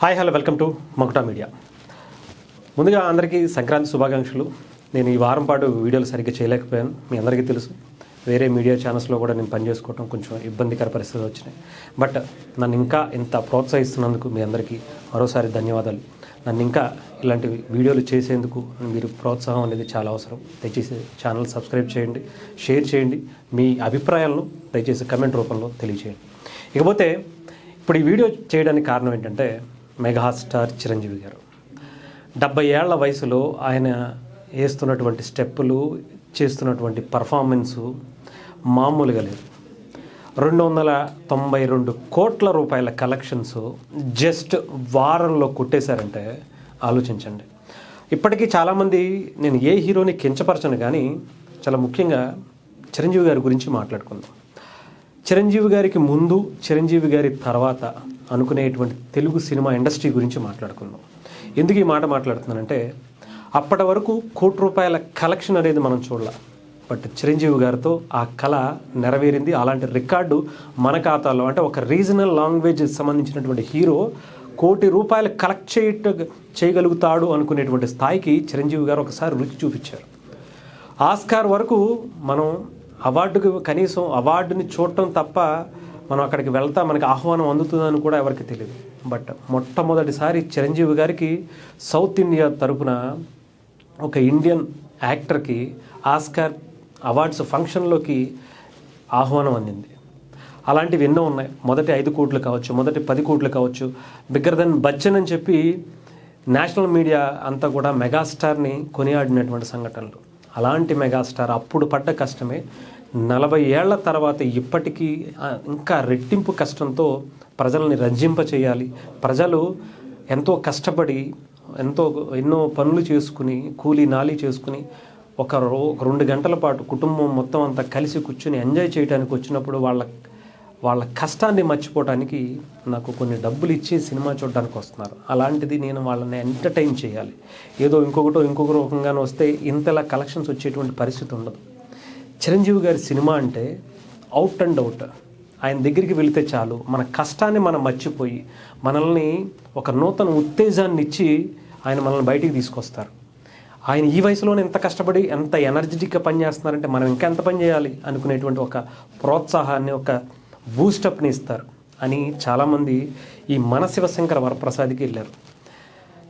Hi hello welcome to Makuta media. ముందుగా అందరికీ సంక్రాంతి శుభాకాంక్షలు. నేను ఈ వారం పాటు వీడియోలు సరిగ్గా చేయలేకపోయాను మీ అందరికీ తెలుసు. వేరే మీడియా ఛానల్స్లో కూడా నేను పనిచేసుకోవడం కొంచెం ఇబ్బందికర పరిస్థితులు వచ్చినాయి. బట్ నన్ను ఇంకా ఇంత ప్రోత్సహిస్తున్నందుకు మీ అందరికీ మరోసారి ధన్యవాదాలు. నన్ను ఇంకా ఇలాంటి వీడియోలు చేసేందుకు మీరు ప్రోత్సాహం అనేది చాలా అవసరం. దయచేసి ఛానల్ సబ్స్క్రైబ్ చేయండి షేర్ చేయండి మీ అభిప్రాయాలను దయచేసి కమెంట్ రూపంలో తెలియచేయండి. ఇకపోతే ఇప్పుడు ఈ వీడియో చేయడానికి కారణం ఏంటంటే మెగాస్టార్ చిరంజీవి గారు. డెబ్బై ఏళ్ళ వయసులో ఆయన వేస్తున్నటువంటి స్టెప్పులు చేస్తున్నటువంటి పర్ఫార్మెన్సు మామూలుగా లేదు. రెండు వందల తొంభై రెండు కోట్ల రూపాయల కలెక్షన్స్ జస్ట్ వారంలో కొట్టేశారంటే ఆలోచించండి. ఇప్పటికీ చాలామంది నేను ఏ హీరోని కించపరచను కానీ చాలా ముఖ్యంగా చిరంజీవి గారి గురించి మాట్లాడుకుందాం. చిరంజీవి గారికి ముందు చిరంజీవి గారి తర్వాత అనుకునేటువంటి తెలుగు సినిమా ఇండస్ట్రీ గురించి మాట్లాడుకుందాం. ఎందుకు ఈ మాట మాట్లాడుతున్నానంటే అప్పటి వరకు కోటి రూపాయల కలెక్షన్ అనేది మనం చూడాల. బట్ చిరంజీవి గారితో ఆ కళ నెరవేరింది. అలాంటి రికార్డు మన ఖాతాలో అంటే ఒక రీజనల్ లాంగ్వేజ్ సంబంధించినటువంటి హీరో కోటి రూపాయలు కలెక్ట్ చేయట చేయగలుగుతాడు అనుకునేటువంటి స్థాయికి చిరంజీవి గారు ఒకసారి రుచి చూపించారు. ఆస్కార్ వరకు మనం అవార్డుకి కనీసం అవార్డుని చూడటం తప్ప మనం అక్కడికి వెళ్తా మనకి ఆహ్వానం అందుతుందని కూడా ఎవరికి తెలియదు బట్ మొట్టమొదటిసారి చిరంజీవి గారికి సౌత్ ఇండియా తరపున ఒక ఇండియన్ యాక్టర్కి ఆస్కార్ అవార్డ్స్ ఫంక్షన్లోకి ఆహ్వానం అందింది. అలాంటివి ఎన్నో ఉన్నాయి. మొదటి ఐదు కోట్లు కావచ్చు మొదటి పది కోట్లు కావచ్చు బిగ్గర్ దెన్ బచ్చన్ అని చెప్పి నేషనల్ మీడియా అంతా కూడా మెగాస్టార్ని కొనియాడినటువంటి సంఘటనలు. అలాంటి మెగాస్టార్ అప్పుడు పడ్డ కష్టమే. నలభై ఏళ్ళ తర్వాత ఇప్పటికీ ఇంకా రెట్టింపు కష్టంతో ప్రజల్ని రంజింప చేయాలి ప్రజలు ఎంతో కష్టపడి ఎంతో ఎన్నో పనులు చేసుకుని కూలీ నాలి చేసుకుని ఒక రో ఒక రెండు గంటల పాటు కుటుంబం మొత్తం అంతా కలిసి కూర్చుని ఎంజాయ్ చేయడానికి వచ్చినప్పుడు వాళ్ళ వాళ్ళ కష్టాన్ని మర్చిపోవడానికి నాకు కొన్ని డబ్బులు ఇచ్చి సినిమా చూడడానికి వస్తున్నారు. అలాంటిది నేను వాళ్ళని ఎంటర్టైన్ చేయాలి. ఏదో ఇంకొకటో ఇంకొక రూపంగానే వస్తే ఇంతలా కలెక్షన్స్ వచ్చేటువంటి పరిస్థితి ఉండదు. చిరంజీవి గారి సినిమా అంటే అవుట్ అండ్ అవుట్. ఆయన దగ్గరికి వెళితే చాలు. మన కష్టాన్ని మనం మర్చిపోయి మనల్ని ఒక నూతన ఉత్తేజాన్ని ఇచ్చి ఆయన మనల్ని బయటికి తీసుకొస్తారు. ఆయన ఈ వయసులోనే ఎంత కష్టపడి ఎంత ఎనర్జెటిక్గా పనిచేస్తున్నారంటే మనం ఇంకా ఎంత పని చేయాలి అనుకునేటువంటి ఒక ప్రోత్సాహాన్ని ఒక బూస్టప్ని ఇస్తారు అని చాలామంది ఈ మన శివశంకర వరప్రసాద్కి వెళ్ళారు.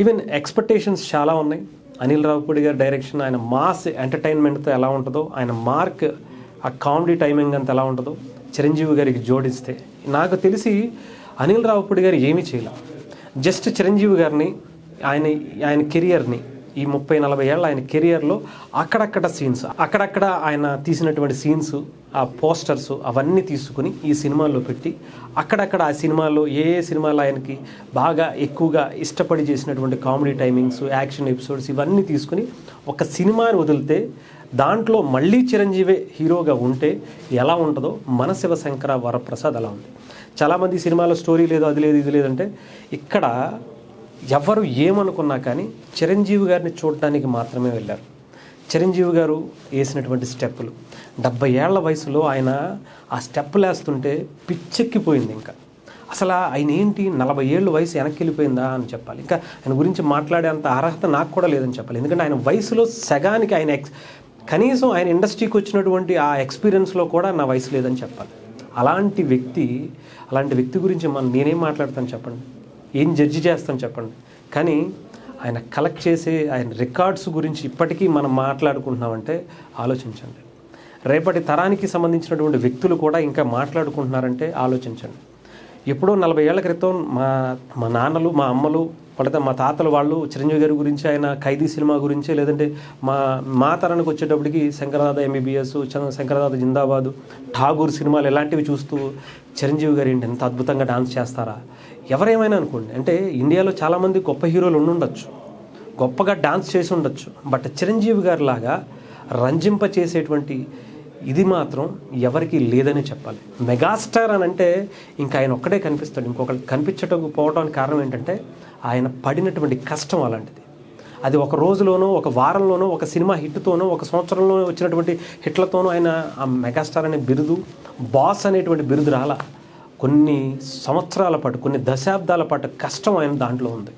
ఈవెన్ ఎక్స్పెక్టేషన్స్ చాలా ఉన్నాయి. అనిల్ రావుపూడి గారి డైరెక్షన్ ఆయన మాస్ ఎంటర్టైన్మెంట్తో ఎలా ఉంటుందో ఆయన మార్క్ ఆ కామెడీ టైమింగ్ అంత ఎలా ఉంటుందో చిరంజీవి గారికి జోడిస్తే నాకు తెలిసి అనిల్ రావుపూడి గారు ఏమీ చేయలేదు జస్ట్ చిరంజీవి గారిని ఆయన ఆయన కెరియర్ని ఈ ముప్పై నలభై ఏళ్ళ ఆయన కెరియర్లో అక్కడక్కడ సీన్స్ అక్కడక్కడ ఆయన తీసినటువంటి సీన్స్ ఆ పోస్టర్స్ అవన్నీ తీసుకుని ఈ సినిమాలో పెట్టి అక్కడక్కడ ఆ సినిమాలో ఏ ఏ సినిమాలు ఆయనకి బాగా ఎక్కువగా ఇష్టపడి చేసినటువంటి కామెడీ టైమింగ్స్ యాక్షన్ ఎపిసోడ్స్ ఇవన్నీ తీసుకుని ఒక సినిమాని వదిలితే దాంట్లో మళ్ళీ చిరంజీవి హీరోగా ఉంటే ఎలా ఉంటుందో మన శివశంకర వరప్రసాద్ అలా ఉంది. చాలామంది సినిమాలో స్టోరీ లేదు అది లేదు ఇది లేదంటే ఇక్కడ ఎవరు ఏమనుకున్నా కానీ చిరంజీవి గారిని చూడటానికి మాత్రమే వెళ్ళారు. చిరంజీవి గారు వేసినటువంటి స్టెప్పులు. డెబ్బై ఏళ్ళ వయసులో ఆయన ఆ స్టెప్పులు వేస్తుంటే పిచ్చెక్కిపోయింది ఇంకా. అసలు ఆయన ఏంటి? నలభై ఏళ్ళు వయసు వెనక్కి వెళ్ళిపోయిందా అని చెప్పాలి. ఇంకా ఆయన గురించి మాట్లాడేంత అర్హత నాకు కూడా లేదని చెప్పాలి. ఎందుకంటే ఆయన వయసులో సగానికి ఆయన ఎక్స్ కనీసం ఆయన ఇండస్ట్రీకి వచ్చినటువంటి ఆ ఎక్స్పీరియన్స్లో కూడా నా వయసు లేదని చెప్పాలి. అలాంటి వ్యక్తి అలాంటి వ్యక్తి గురించి మనం నేనేం మాట్లాడతాను చెప్పండి? ఏం జడ్జి చేస్తాం చెప్పండి. కానీ ఆయన కలెక్ట్ చేసే ఆయన రికార్డ్స్ గురించి ఇప్పటికీ మనం మాట్లాడుకుంటున్నామంటే ఆలోచించండి. రేపటి తరానికి సంబంధించినటువంటి వ్యక్తులు కూడా ఇంకా మాట్లాడుకుంటున్నారంటే ఆలోచించండి. ఎప్పుడో నలభై ఏళ్ళ క్రితం మా మా నాన్నలు మా అమ్మలు వాళ్ళతో మా తాతలు వాళ్ళు చిరంజీవి గారి గురించి ఆయన ఖైదీ సినిమా గురించి లేదంటే మా మా తరానికి వచ్చేటప్పటికి శంకరనాథ ఎంబీబీఎస్ శంకరనాథ జిందాబాదు ఠాగూర్ సినిమాలు ఇలాంటివి చూస్తూ చిరంజీవి గారు ఏంటి ఎంత అద్భుతంగా డాన్స్ చేస్తారా? ఎవరేమైనా అనుకోండి అంటే ఇండియాలో చాలామంది గొప్ప హీరోలు ఉండుండొచ్చు గొప్పగా డాన్స్ చేసి ఉండొచ్చు బట్ చిరంజీవి గారి లాగా రంజింప చేసేటువంటి ఇది మాత్రం ఎవరికి లేదనే చెప్పాలి. మెగాస్టార్ అని అంటే ఇంకా ఆయన ఒక్కడే కనిపిస్తాడు. ఇంకొకటి కనిపించటం పోవడానికి కారణం ఏంటంటే ఆయన పడినటువంటి కష్టం అలాంటిది. అది ఒక రోజులోనో ఒక వారంలోనో ఒక సినిమా హిట్తోనో ఒక సంవత్సరంలో వచ్చినటువంటి హిట్లతోనో ఆయన ఆ మెగాస్టార్ అనే బిరుదు బాస్ అనేటువంటి బిరుదు రాలా. కొన్ని సంవత్సరాల పాటు కొన్ని దశాబ్దాల పాటు కష్టం ఆయన దాంట్లో ఉంది.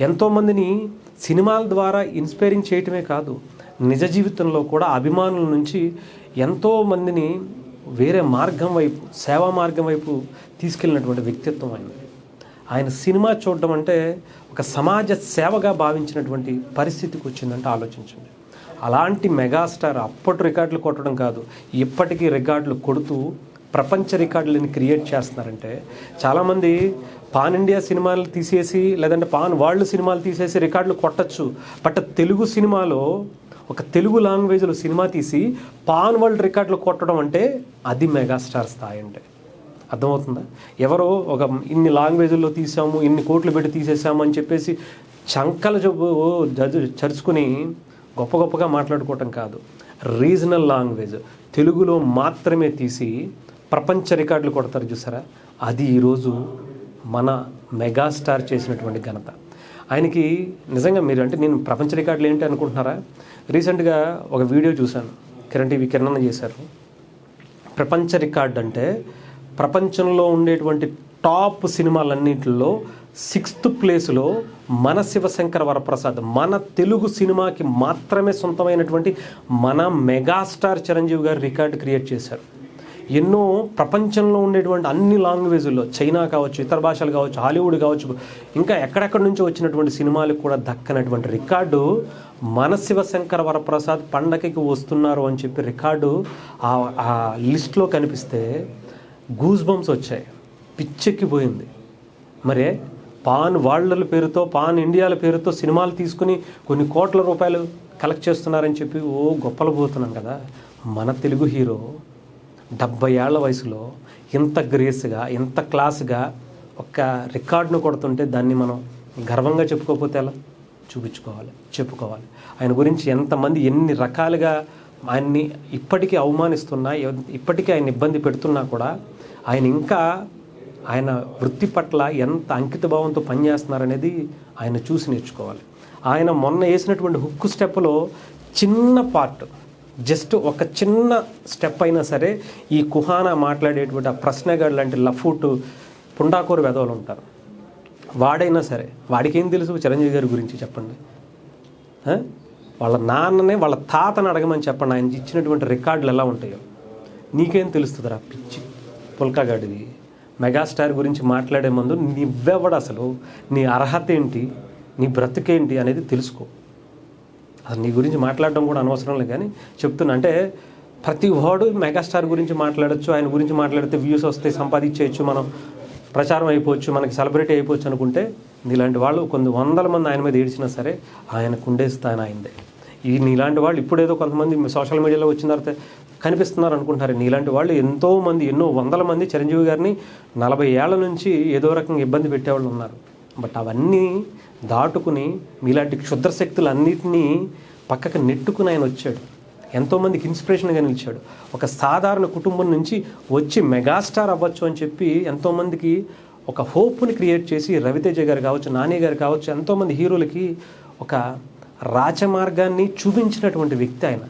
ఎంతోమందిని సినిమాల ద్వారా ఇన్స్పైరింగ్ చేయటమే కాదు నిజ జీవితంలో కూడా అభిమానుల నుంచి ఎంతో మందిని వేరే మార్గం వైపు సేవా మార్గం వైపు తీసుకెళ్ళినటువంటి వ్యక్తిత్వం ఆయన. ఆయన సినిమా చూడడం అంటే ఒక సమాజ సేవగా భావించినటువంటి పరిస్థితికి వచ్చిందంటే ఆలోచించండి. అలాంటి మెగాస్టార్ అప్పటి రికార్డులు కొట్టడం కాదు ఇప్పటికీ రికార్డులు కొడుతూ ప్రపంచ రికార్డులను క్రియేట్ చేస్తున్నారంటే చాలామంది పాన్ ఇండియా సినిమాలు తీసేసి లేదంటే పాన్ వరల్డ్ సినిమాలు తీసేసి రికార్డులు కొట్టచ్చు. బట్ తెలుగు సినిమాలో ఒక తెలుగు లాంగ్వేజ్లో సినిమా తీసి పాన్ వరల్డ్ రికార్డులు కొట్టడం అంటే అది మెగాస్టార్ స్థాయి అంటే అర్థమవుతుందా? ఎవరో ఒక ఇన్ని లాంగ్వేజ్లో తీసాము ఇన్ని కోట్లు పెట్టి తీసేసాము అని చెప్పేసి చంకల జబ్బు చరుచుకుని గొప్ప గొప్పగా మాట్లాడుకోవటం కాదు. Regional language. తెలుగులో మాత్రమే తీసి ప్రపంచ రికార్డులు కొడతారు చూసారా? అది ఈరోజు మన మెగాస్టార్ చేసినటువంటి ఘనత. ఆయనకి నిజంగా మీరు అంటే నేను ప్రపంచ రికార్డులు ఏంటి అనుకుంటున్నారా? రీసెంట్గా ఒక వీడియో చూశాను. కిరణ్ టీవీ కిరణ్ చేశారు. ప్రపంచ రికార్డ్ అంటే ప్రపంచంలో ఉండేటువంటి టాప్ సినిమాలన్నింటిలో సిక్స్త్ ప్లేస్లో మన శివశంకర వరప్రసాద్ మన తెలుగు సినిమాకి మాత్రమే సొంతమైనటువంటి మన మెగాస్టార్ చిరంజీవి గారు రికార్డు క్రియేట్ చేశారు. ఎన్నో ప్రపంచంలో ఉండేటువంటి అన్ని లాంగ్వేజ్ల్లో చైనా కావచ్చు ఇతర భాషలు కావచ్చు హాలీవుడ్ కావచ్చు ఇంకా ఎక్కడెక్కడి నుంచి వచ్చినటువంటి సినిమాలకు కూడా దక్కనటువంటి రికార్డు మన శివశంకర వరప్రసాద్ పండగకి వస్తున్నారు అని చెప్పి రికార్డు ఆ ఆ లిస్ట్లో కనిపిస్తే గూస్ బంప్స్ వచ్చాయి. పిచ్చెక్కిపోయింది మరే పాన్ వరల్డ్ల పేరుతో పాన్ ఇండియాల పేరుతో సినిమాలు తీసుకుని కొన్ని కోట్ల రూపాయలు కలెక్ట్ చేస్తున్నారని చెప్పి ఓ గొప్పలు పోతున్నాం కదా. మన తెలుగు హీరో డెబ్బై ఏళ్ళ వయసులో ఇంత గ్రేస్గా ఇంత క్లాస్గా ఒక రికార్డును కొడుతుంటే దాన్ని మనం గర్వంగా చెప్పుకోకపోతే ఎలా? చూపించుకోవాలి చెప్పుకోవాలి. ఆయన గురించి ఎంతమంది ఎన్ని రకాలుగా ఆయన్ని ఇప్పటికీ అవమానిస్తున్నా ఇప్పటికీ ఆయన ఇబ్బంది పెడుతున్నా కూడా ఆయన ఇంకా ఆయన వృత్తి పట్ల ఎంత అంకిత భావంతో పనిచేస్తున్నారనేది ఆయన చూసి నేర్చుకోవాలి. ఆయన మొన్న వేసినటువంటి హుక్కు స్టెప్లో చిన్న పార్ట్ జస్ట్ ఒక చిన్న స్టెప్ అయినా సరే ఈ కుహానా మాట్లాడేటువంటి ఆ ప్రశ్నగాడు లాంటి లఫూట్ పుండాకూరు వెధవలు ఉంటారు. వాడైనా సరే వాడికి ఏం తెలుసు చిరంజీవి గారి గురించి చెప్పండి? వాళ్ళ నాన్ననే వాళ్ళ తాతని అడగమని చెప్పండి ఆయన ఇచ్చినటువంటి రికార్డులు ఎలా ఉంటాయో. నీకేం తెలుస్తుందిరా పిచ్చి పుల్కాగాడిది? మెగాస్టార్ గురించి మాట్లాడే ముందు నువ్వెవడు అసలు నీ అర్హత ఏంటి నీ బ్రతుకేంటి అనేది తెలుసుకో. అసలు నీ గురించి మాట్లాడడం కూడా అనవసరం లేదు కానీ చెప్తున్నా. అంటే ప్రతి వాడు మెగాస్టార్ గురించి మాట్లాడొచ్చు ఆయన గురించి మాట్లాడితే వ్యూస్ వస్తే సంపాదించేయచ్చు మనం ప్రచారం అయిపోవచ్చు మనకి సెలబ్రిటీ అయిపోవచ్చు అనుకుంటే నీలాంటి వాళ్ళు కొన్ని వందల మంది ఆయన మీద ఏడ్చినా సరే ఆయనకు ఉండే స్థానం ఆయనదే ఈ నీలాంటి వాళ్ళు ఇప్పుడేదో కొంతమంది సోషల్ మీడియాలో వచ్చిన తర్వాత కనిపిస్తున్నారు అనుకుంటున్నారు నీలాంటి వాళ్ళు ఎంతో మంది ఎన్నో వందల మంది చిరంజీవి గారిని నలభై ఏళ్ళ నుంచి ఏదో రకంగా ఇబ్బంది పెట్టేవాళ్ళు ఉన్నారు. బట్ అవన్నీ దాటుకుని మీలాంటి క్షుద్ర శక్తులు పక్కకు నెట్టుకుని ఆయన వచ్చాడు. ఎంతోమందికి ఇన్స్పిరేషన్గా నిలిచాడు. ఒక సాధారణ కుటుంబం నుంచి వచ్చి మెగాస్టార్ అవ్వచ్చు అని చెప్పి ఎంతోమందికి ఒక హోప్ని క్రియేట్ చేసి రవితేజ గారు కావచ్చు నాని గారు కావచ్చు ఎంతోమంది హీరోలకి ఒక రాజమార్గాన్ని చూపించినటువంటి వ్యక్తి ఆయన.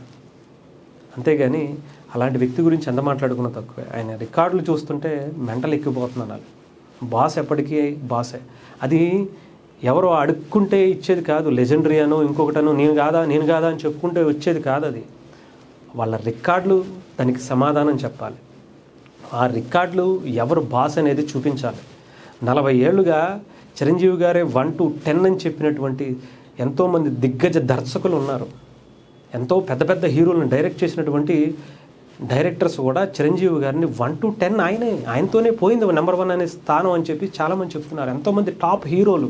అంతేగాని అలాంటి వ్యక్తి గురించి ఎంత మాట్లాడుకున్న తక్కువే. ఆయన రికార్డులు చూస్తుంటే మెంటల్ ఎక్కిపోతున్నాను బాస్ ఎప్పటికీ బాసే. అది ఎవరో అడుక్కుంటే ఇచ్చేది కాదు. లెజెండరీ అనో ఇంకొకటనో నేను కాదా నేను కాదా అని చెప్పుకుంటే వచ్చేది కాదు అది. వాళ్ళ రికార్డులు దానికి సమాధానం చెప్పాలి. ఆ రికార్డులు ఎవరు బాస్ అనేది చూపించాలి. నలభై ఏళ్ళుగా చిరంజీవి గారే వన్ టు టెన్ అని చెప్పినటువంటి ఎంతోమంది దిగ్గజ దర్శకులు ఉన్నారు. ఎంతో పెద్ద పెద్ద హీరోలను డైరెక్ట్ చేసినటువంటి డైరెక్టర్స్ కూడా చిరంజీవి గారిని వన్ టు టెన్ ఆయనే ఆయనతోనే పోయింది నెంబర్ వన్ అనే స్థానం అని చెప్పి చాలామంది చెప్తున్నారు. ఎంతోమంది టాప్ హీరోలు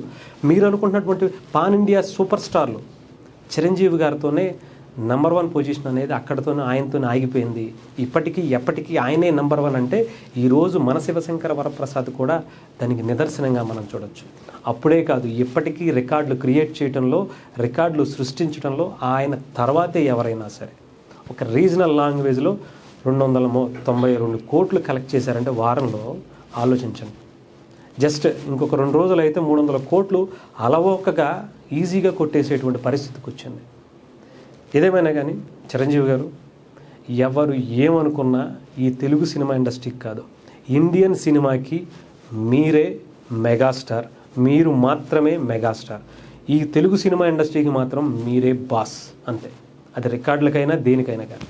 మీరు అనుకుంటున్నటువంటి పాన్ ఇండియా సూపర్ స్టార్లు చిరంజీవి గారితోనే నెంబర్ వన్ పొజిషన్ అనేది అక్కడితోనే ఆయనతోనే ఆగిపోయింది. ఇప్పటికీ ఎప్పటికీ ఆయనే నెంబర్ వన్ అంటే ఈరోజు మన శివశంకర వరప్రసాద్ కూడా దానికి నిదర్శనంగా మనం చూడొచ్చు. అప్పుడే కాదు ఇప్పటికీ రికార్డులు క్రియేట్ చేయడంలో రికార్డులు సృష్టించడంలో ఆయన తర్వాతే ఎవరైనా సరే. ఒక రీజనల్ లాంగ్వేజ్లో రెండు వందల మో తొంభై రెండు కోట్లు కలెక్ట్ చేశారంటే వారంలో ఆలోచించండి. జస్ట్ ఇంకొక రెండు రోజులు అయితే మూడు వందల కోట్లు అలవోకగా ఈజీగా కొట్టేసేటువంటి పరిస్థితికి వచ్చింది. ఏదేమైనా కానీ చిరంజీవి గారు ఎవరు ఏమనుకున్నా ఈ తెలుగు సినిమా ఇండస్ట్రీకి కాదు ఇండియన్ సినిమాకి మీరే మెగాస్టార్ మీరు మాత్రమే మెగాస్టార్. ఈ తెలుగు సినిమా ఇండస్ట్రీకి మాత్రం మీరే బాస్ అంతే. అది రికార్డులకైనా దేనికైనా కానీ.